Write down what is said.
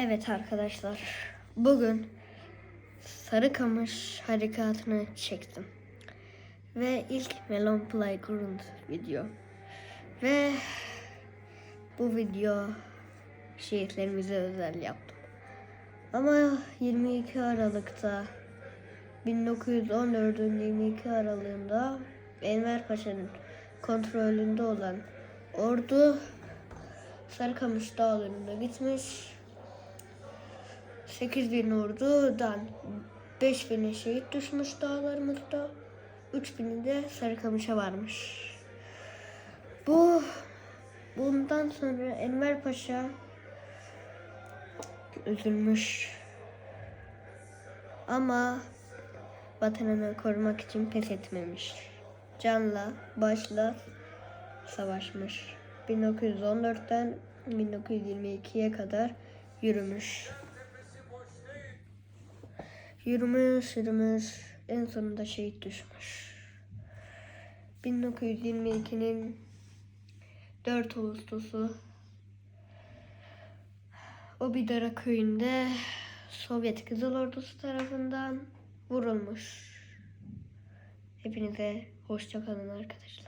Evet arkadaşlar, bugün Sarıkamış harekatını çektim. Ve ilk Melon Playground video. Ve bu video şehitlerimize özel yaptım. Ama 22 Aralık'ta 1914'ün 22 Aralığında Enver Paşa'nın kontrolünde olan ordu Sarıkamış dağlarına gitmiş. 8000 ordudan 5000'i şehit düşmüş dağlarımızda. 3000'i de Sarıkamış'a varmış. Bu bundan sonra Enver Paşa üzülmüş. Ama vatanını korumak için pes etmemiş. Canla, başla savaşmış. 1914'ten 1922'ye kadar yürümüş. Yürümüş, yürümüş. En sonunda şehit düşmüş. 1922'nin 4 Ağustos'u Obidara köyünde Sovyet Kızıl Ordusu tarafından vurulmuş. Hepinize hoşça kalın arkadaşlar.